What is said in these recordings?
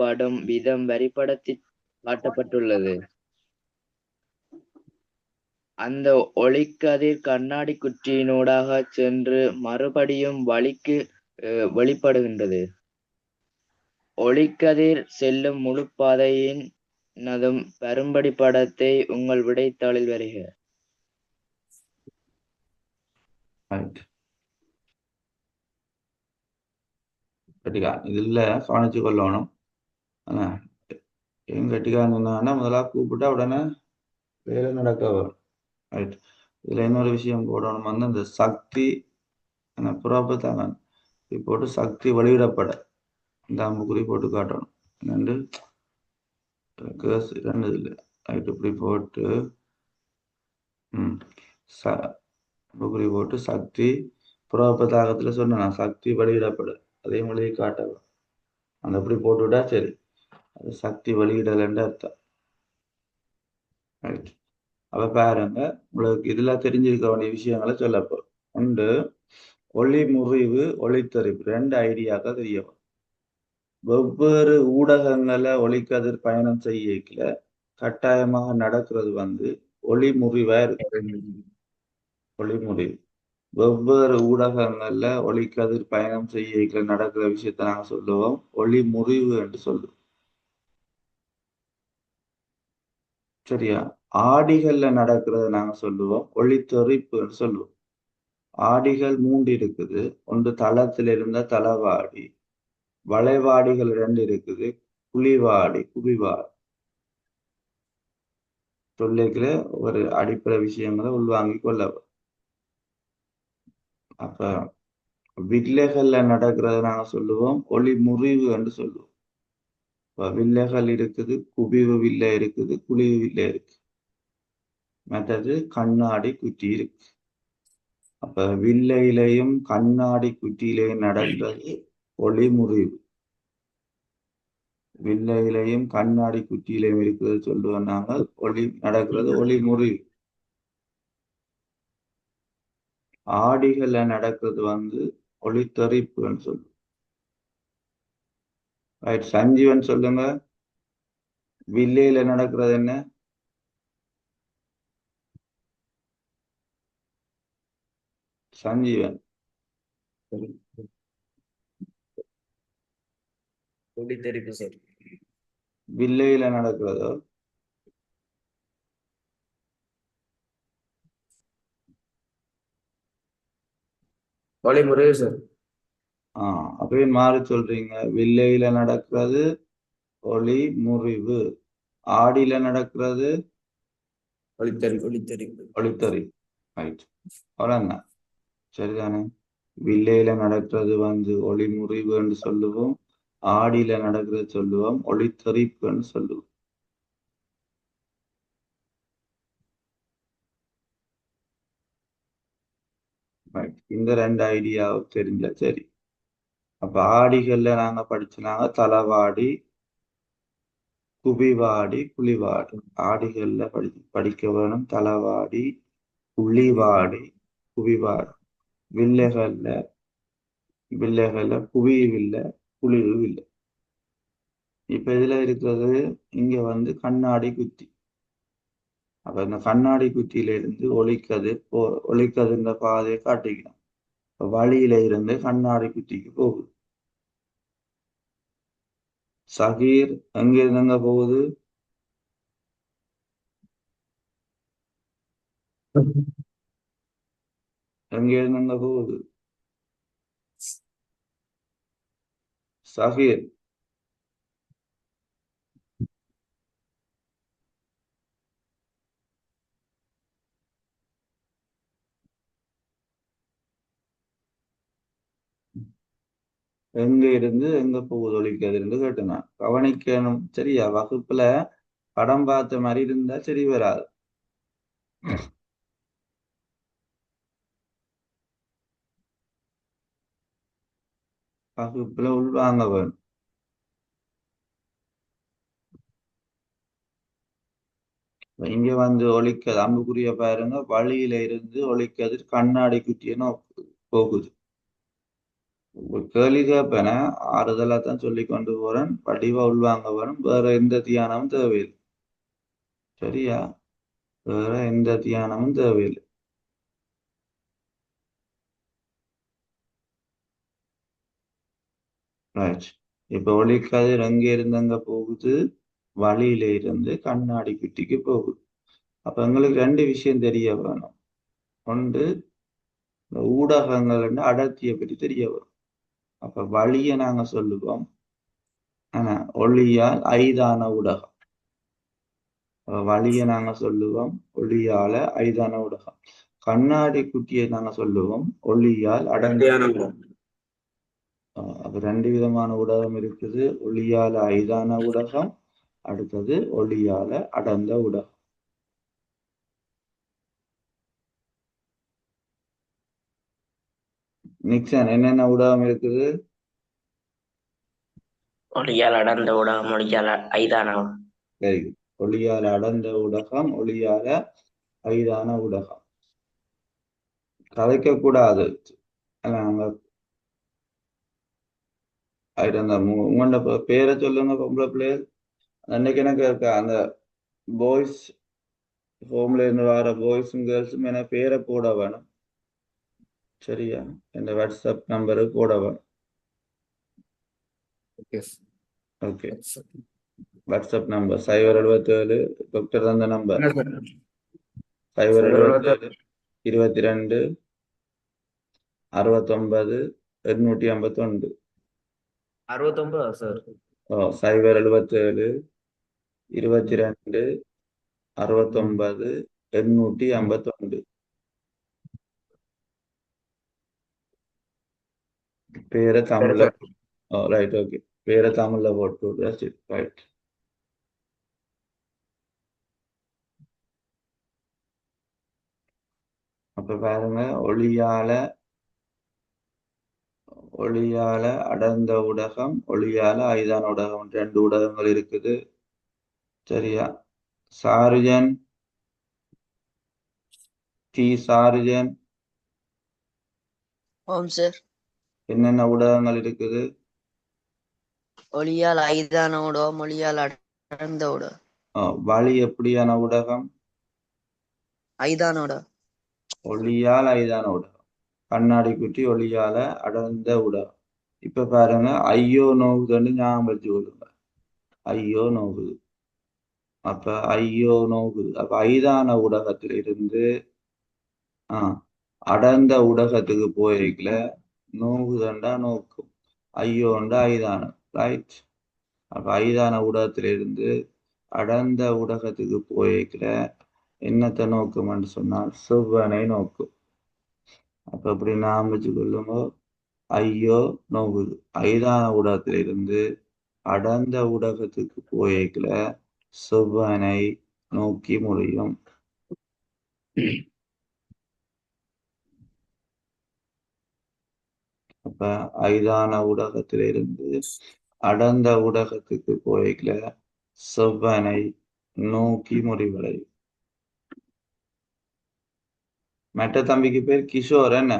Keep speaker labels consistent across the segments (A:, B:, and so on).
A: படும் விதம் வரிப்படத்தில் காட்டப்பட்டுள்ளது. அந்த ஒளிக்கதிர் கண்ணாடி குற்றியினூடாக சென்று மறுபடியும் வழிக்கு வெளிப்படுகின்றது. ஒளிக்கதிர் செல்லும் முழு பாதையின் நதும் பெரும்படி படத்தை உங்கள் விடைத்தாளில் வருக.
B: இதுல கவனிச்சு கொள்ளணும். ஆனா ஏன் கட்டிக்காங்கன்னா முதலாக கூப்பிட்டா உடனே வேலை நடக்க வரும். ரைட் இதுல இன்னொரு விஷயம் போடணும் வந்து இந்த சக்தி புறப்பத்தாங்க போட்டு சக்தி வெளியிடப்பட. இந்த அம்புக்குறி போட்டு காட்டணும். ரெண்டு கேஸ் ரெண்டு இல்லை. ரைட் இப்படி போட்டு ம் ச அம்புக்குறி போட்டு சக்தி புறாபத்தாகத்தில் சொன்னேன் சக்தி வெளியிடப்பட. அதே மொழியை காட்டலாம் அந்த அப்படி போட்டுவிட்டா சரி. அது சக்தி வெளியிடலைன்னு அர்த்தம். ரைட் அப்ப பாருங்க உங்களுக்கு இதுல தெரிஞ்சிருக்க வேண்டிய விஷயங்களை சொல்ல போறோம். ஒன்று ஒளி முறிவு ஒளித்தறிவு ரெண்டு ஐடியாக்க தெரிய வெவ்வேறு ஊடகங்களை ஒளிக்கதிர் பயணம் செய்யல கட்டாயமாக நடக்கிறது வந்து ஒளி முறிவா இருக்கு. ஒளி முறிவு. வெவ்வேறு ஊடகங்கள்ல ஒளிக்கதிர் பயணம் செய்ய நடக்கிற விஷயத்த நாங்க சொல்லுவோம். ஒளி முறிவு என்று சொல்லுவோம். சரியா? ஆடிகள்ல நடக்கிறத நாங்க சொல்லுவோம். ஒளித்தொறிப்புன்னு சொல்லுவோம். ஆடிகள் மூன்று இருக்குது. ஒன்று தளத்தில் இருந்த தளவாடி வளைவாடிகள் ரெண்டு இருக்குது. குழிவாடி குவிவாடி. சொல்லிக்கிற ஒரு அடிப்படை விஷயங்களை உள்வாங்கி கொள்ள அப்ப வில்லைகள்ல நடக்கிறத நாங்க சொல்லுவோம். ஒளி முறிவு என்று சொல்லுவோம். இப்ப வில்லைகள் இருக்குது குபிவு வில்லை இருக்குது குழிவு வில்லை இருக்கு மற்றது கண்ணாடி குட்டி இருக்கு அப்ப வில்லையிலையும் கண்ணாடி குட்டியிலையும் நடந்தது ஒளி முறிவு. வில்லையிலையும் கண்ணாடி குட்டியிலையும் இருக்கிறது சொல்லுவோம் நாங்கள் ஒளி நடக்கிறது ஒளி முறிவு. ஆடிகள்ல நடக்கிறது வந்து ஒளித்தறிப்புன்னு சொல்லுவோம். ரைட் சஞ்சீவன் சொல்லுங்க. வில்லையில நடக்கிறது என்ன? சஞ்சீவன்
A: ஒளித்தறிப்பு சார்
B: வில்லையில நடக்கிறதோ?
A: முறிவு சார்
B: ஆஹ் அப்படியே மாறி சொல்றீங்க. வில்லையில நடக்கிறது ஒளி முறிவு. ஆடியில நடக்கிறது
A: ஒளித்தறிப்பு ஒளித்தறிப்பு
B: ஒளித்தறி. ரைட் சரிதானே? வில்லையில நடக்கிறது வந்து ஒளி முறிவுன்னு சொல்லுவோம். ஆடியில நடக்கிறது சொல்லுவோம். ஒளித்தறிப்புன்னு சொல்லுவோம். இந்த ரெண்டு ஐடியாவும் தெரிஞ்சா சரி. அப்ப ஆடிகள்ல நாங்க படிச்சுனாங்க தலவாடி குபிவாடி குழிவாடி. ஆடிகள்ல படி படிக்க வேணும் தலவாடி குழிவாடி குவிவாடி வில்லைகள்ல வில்லைகள்ல இல்லை குழிவு இல்லை இப்ப இதுல இருக்கிறது இங்க வந்து கண்ணாடி குத்தி. அப்ப இந்த கண்ணாடி குத்தியில இருந்து ஒளிக்கதிர் போ ஒளிக்கதிர்ந்த பாதையை காட்டிக்கணும். வழியில இருந்து கண்ணாடி குத்திக்கு போகுது. சகீர் எங்க இருந்தங்க போகுது? எங்க இருந்தங்க போகுது? சகீர். எங்க இருந்து எங்க போகுது ஒழிக்கிறதுன்னு கேட்டேன். நான் கவனிக்கணும். சரியா? வகுப்புல படம் பார்த்த மாதிரி இருந்தா சரி வராது. வகுப்புல உள்வாங்க வேணும் இங்க வந்து ஒழிக்க. அம்புக்குரிய பாருங்க. வழியில இருந்து ஒழிக்கிறது கண்ணாடி குட்டிய போகுது. கேள்வி ஆறுதலாத்தான் ஆறுதலா தான் சொல்லி கொண்டு போறேன். படிவா உள்வாங்க வரும். வேற எந்த தியானமும் தேவையில்லை. சரியா? வேற எந்த தியானமும் தேவையில்லை. ரைட் இப்ப ஒளிக்கதிர் எங்க இருந்தங்க போகுது? வழியில இருந்து கண்ணாடி குட்டிக்கு போகுது. அப்ப எங்களுக்கு ரெண்டு விஷயம் தெரிய வேணும். ஒன்று ஊடகங்கள் அடர்த்தியை பற்றி தெரிய வரும். அப்ப வழியை நாங்க சொல்லுவோம். ஆனா ஒளியால் ஐதான ஊடகம். வழியை நாங்க சொல்லுவோம் ஒளியால ஐதான ஊடகம். கண்ணாடி குட்டியை நாங்க சொல்லுவோம் ஒளியால் அடர்ந்த ஆஹ் அப்ப ரெண்டு விதமான ஊடகம் இருக்குது. ஒளியால ஐதான ஊடகம் அடுத்தது ஒளியால அடர்ந்த ஊடகம். நிக்சன் என்னென்ன ஊடகம் இருக்குது?
C: ஒளியால் அடர்ந்த ஊடகம் ஒளியால் ஐதான
B: குட் ஒளியால அடர்ந்த ஊடகம் ஒளியால ஐதான ஊடகம். கதைக்க கூடாது. அந்த உங்களோட பேரை சொல்லுங்க பொம்பளை பிள்ளையர் அன்னைக்கு எனக்கு இருக்க அந்த பாய்ஸ் ஹோம்ல இருந்து வர பாய்ஸும் கேர்ள்ஸும் என பேரை போட வேணும்? சரியா? இந்த வாட்ஸ்அப் நம்பரு போட வேணும் ஓகே வாட்ஸ்அப் நம்பர் சைபர் எழுபத்தேழு டாக்டர் தந்த நம்பர் சைபர் எழுபத்தேழு இருபத்தி ரெண்டு அறுபத்தொன்பது எண்ணூற்றி ஐம்பத்தொன்று.
D: அறுபத்தொன்பதா சார்
B: ஓ சைபர் எழுபத்தேழு இருபத்தி ரெண்டு அறுபத்தொன்பது எண்ணூற்றி ஐம்பத்தொன்று. பேரை தமிழ்ல ஓ ரைட் ஓகே பேரை தமிழ்ல போட்டு தட்ஸ் இட் ரைட் அப்ப பாருங்க ஒளியால ஒளியால அடர்ந்த ஊடகம் ஒளியால ஐதான ஊடகம் ரெண்டு ஊடகங்கள் இருக்குது சரியா சார்ஜன் டி சார்ஜன்
E: ஓம் சார்
B: என்னென்ன ஊடகங்கள் இருக்குது?
E: ஒளியால் ஐதான ஊடகம் ஒளியால் அடர்ந்த ஊடகம்.
B: வழி எப்படியான ஊடகம்?
E: ஐதான ஊடகம்.
B: ஒளியால் ஐதான ஊடகம். கண்ணாடி குட்டி ஒளியால அடர்ந்த ஊடகம். இப்ப பாருங்க ஐயோ நோவுதுன்னு ஞாபகம் வச்சு கொள்ளுங்க. ஐயோ நோவுது அப்ப ஐயோ நோவுது அப்ப ஐதான ஊடகத்துல இருந்து ஆ அடர்ந்த ஊடகத்துக்கு போயிருக்கல. நோவுதண்டா நோக்கும். ஐயோண்டா ஐதானம் ரைட் அப்ப ஐதான ஊடகத்துல இருந்து அடர்ந்த ஊடகத்துக்கு போயிருக்கல என்னத்தை நோக்கும்னு சொன்னால் செவ்வனை நோக்கும். அப்ப அப்படி நாம் வச்சுக்கொள்ளுமோ? ஐயோ நோகுது ஐதான ஊடகத்திலிருந்து அடர்ந்த ஊடகத்துக்கு போயிருக்கிற செவ்வனை நோக்கி முடியும் அப்ப ஐதான ஊடகத்திலிருந்து அடர்ந்த ஊடகத்துக்கு போய்க்கல செவ்வனை நோக்கி முடிவடையும் மெட்ட தம்பிக்கு பேர் கிஷோர் என்ன?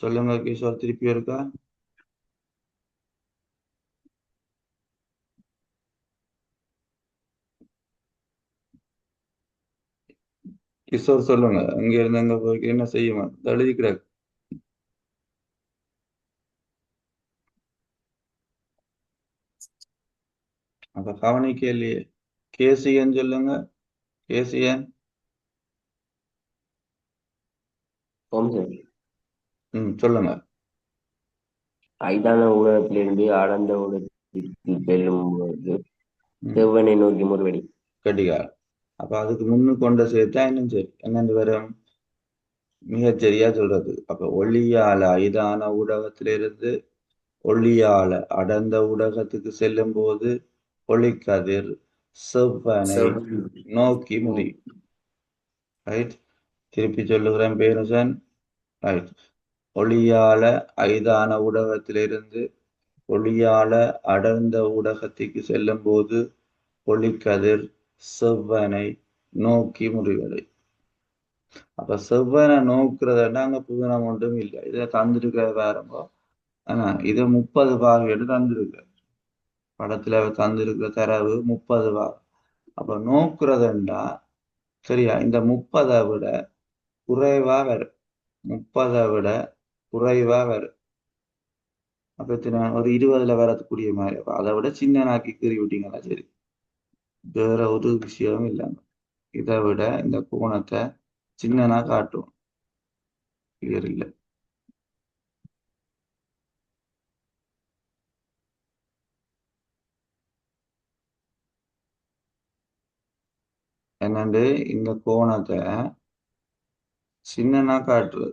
B: சொல்லுங்க கிஷோர் திருப்பி இருக்கா கிஷோர் சொல்லுங்க. அங்க இருந்து அங்க போய் என்ன செய்யுமா? எழுதி கிடக்கு. அப்ப கவனிக்க இல்லையே. கேசியன் சொல்லுங்க. கேசியன். ம் சொல்லுங்க.
C: ஐதான ஊடகத்திலிருந்து அடர்ந்த ஊடகத்திற்கு செல்லும் போது செவ்வனை நோக்கி முறுவடி.
B: கடிகாரம். அப்ப அதுக்கு முன்னு கொண்ட சேர்த்தா இன்னும் சரி. என்னென்று வரும் மிகச்சரியா சொல்றது. அப்ப ஒளியால ஐதான ஊடகத்திலிருந்து ஒளியால அடர்ந்த ஊடகத்துக்கு செல்லும் போது ஒளிக்கதிர் செவ்வனை நோக்கி முடியும் ரைட் திருப்பி சொல்லுகிறேன் பேருசன் ரைட் ஒளியால ஐதான ஊடகத்திலிருந்து ஒளியால அடர்ந்த ஊடகத்துக்கு செல்லும் போது ஒளிக்கதிர் செவ்வனை நோக்கி முடிவடை. அப்ப செவ்வனை நோக்குறதுன்னா அங்க புதினம் ஒன்றும் இல்லை. இதை தந்திருக்கிற பாருங்க. ஆனா இது முப்பது பாகு எடுத்து தந்திருக்க படத்துல தந்திருக்கிற தரவு முப்பது பாகை அப்ப நோக்குறதுண்டா சரியா? இந்த முப்பதை விட குறைவா வரும். முப்பதை விட குறைவா வரும். அப்ப ஒரு இருபதுல வரக்கூடிய மாதிரி. அப்ப அதை விட சின்ன நாக்கி கீறி விட்டீங்களா சரி. வேற ஒரு விஷயமும் இல்லைங்க இதை விட இந்த கோணத்தை சின்னனா காட்டும். கிளியர் இல்லை? என்னண்டு? இந்த கோணத்தை சின்னனா காட்டுறது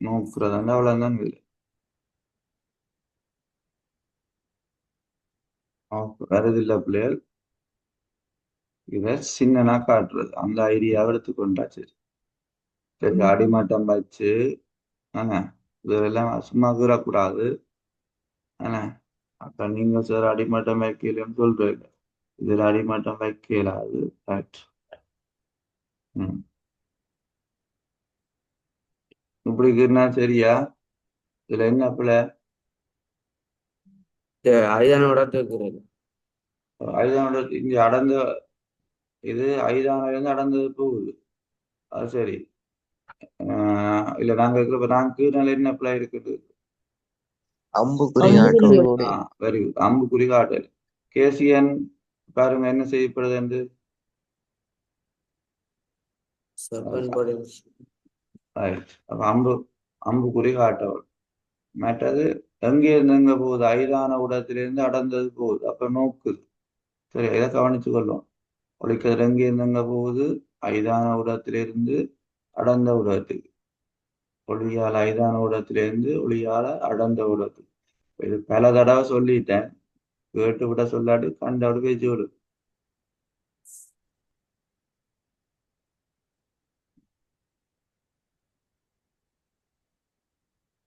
B: நோக்குறதாண்டா அவ்வளோதான் இல்லை வருதில்ல பிள்ளைகள். இத சின்னனா காட்டுறது. அந்த ஐடியாவை எடுத்துக்கொண்டா சரி சரி அடிமட்டம் வச்சு ஆனா இதெல்லாம் சும்மா கூறக்கூடாது. ஆனா அப்ப நீங்க சார் அடிமட்டம் வைக்கலன்னு சொல்றீங்க. இதுல அடிமட்டம் வைக்கலாது. ரைட் ம். இப்படி இருக்குன்னா சரியா? இதுல என்ன பிள்ளை
C: ஐதானோட கேக்குறது
B: ஐதானோட இங்க அடர்ந்த இது ஐதானோட இருந்து அடர்ந்தது போகுது. அது சரி. இல்ல நாங்க இருக்கிறப்ப நாங்க கீழ்நிலை என்ன பிள்ளை இருக்குது வெரி குட் அம்புக்குறி காட்டல் கேசியன் பாருங்க என்ன செய்யப்படுது என்று. அம்பு அம்புக்குறி காட்டவள் மற்றது எங்கே இருந்து எங்க போகுது? ஐதான உடத்திலிருந்து அடர்ந்தது போகுது. அப்ப நோக்குது சரி இதை கவனிச்சு கொள்ளும் ஒழிக்கிறது எங்கே இருந்து போகுது ஐதான உடத்திலிருந்து அடர்ந்த உடத்துக்கு ஒளியால ஐதான உடத்திலிருந்து ஒளியால அடர்ந்த உடத்துக்கு இது பல தடவை சொல்லிட்டேன். கேட்டு விட சொல்லாட்டு கண்டோடு பேச்சு விடு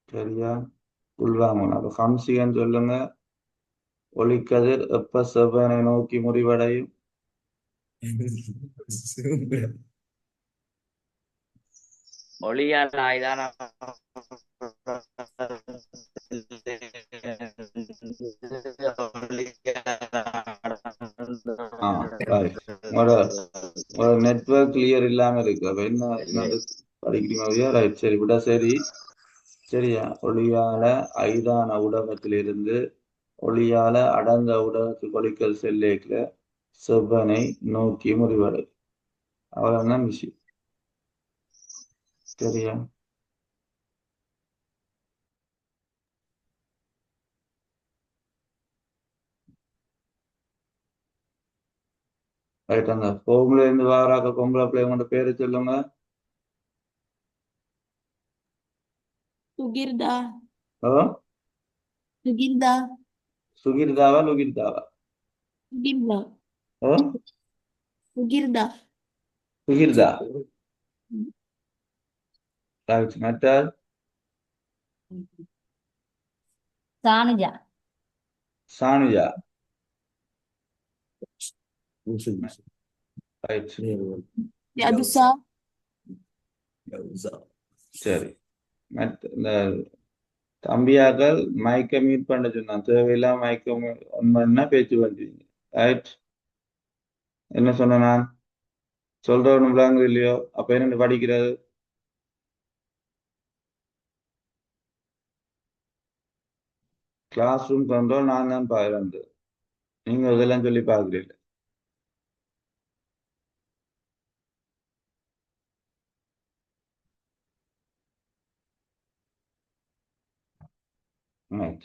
B: சரியா? உள்வாங்கணும் அப்ப ஹம்சிகன் சொல்லுங்க. ஒளிக்கதிர் எப்ப செவ்வனை நோக்கி முடிவடையும்
A: ஒளியால்
B: நெட்வொர்க் கிளியர் இல்லாம இருக்கு அப்ப என்ன படிக்கிறீங்க ரைட் சரி விட சரி சரியா ஒளியால ஐதான ஊடகத்திலிருந்து ஒளியால அடங்க ஊடகத்துக்கு ஒளிக்கல் செல்லேக்கிற செவ்வனை நோக்கி முடிவடை. அவ்வளவுதான் விஷயம் சரியா ரைட் அந்த ஹோம்ல இருந்து வாராக்க பொம்பளை பிள்ளைங்களோட பேரு சொல்லுங்க.
F: சுகிர்தா. சுகிர்தா.
B: சுகிர்தாவா லுகிர்தாவா?
F: சுகிர்தா.
B: ஓ
F: சுகிர்தா
B: சுகிர்தா ரைட் மற்றார்
F: சானுஜா
B: சானுஜா ரைட்
F: யதுசா
B: சரி மற்ற இந்த தம்பியாக்கள் மயக்க மீட் பண்ண சொன்னான் தேவையில்லாம மயக்கம் ஒன் பண்ணா பேச்சு பண்ணுவீங்க ரைட் என்ன சொன்ன நான்? சொல்றவனு விளாங்க இல்லையோ? அப்ப என்ன படிக்கிறது கிளாஸ் ரூம் கண்ட்ரோல் நான் தான் பாக்குறது நீங்க இதெல்லாம் சொல்லி பாக்குறீங்க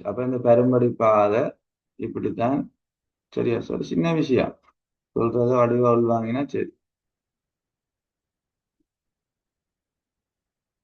B: அப்ப இந்த பெரும்படி பாதை இப்படித்தான். சரியா சார். சின்ன விஷயம். சொல்றத வடிவா உள்வாங்கினா சரி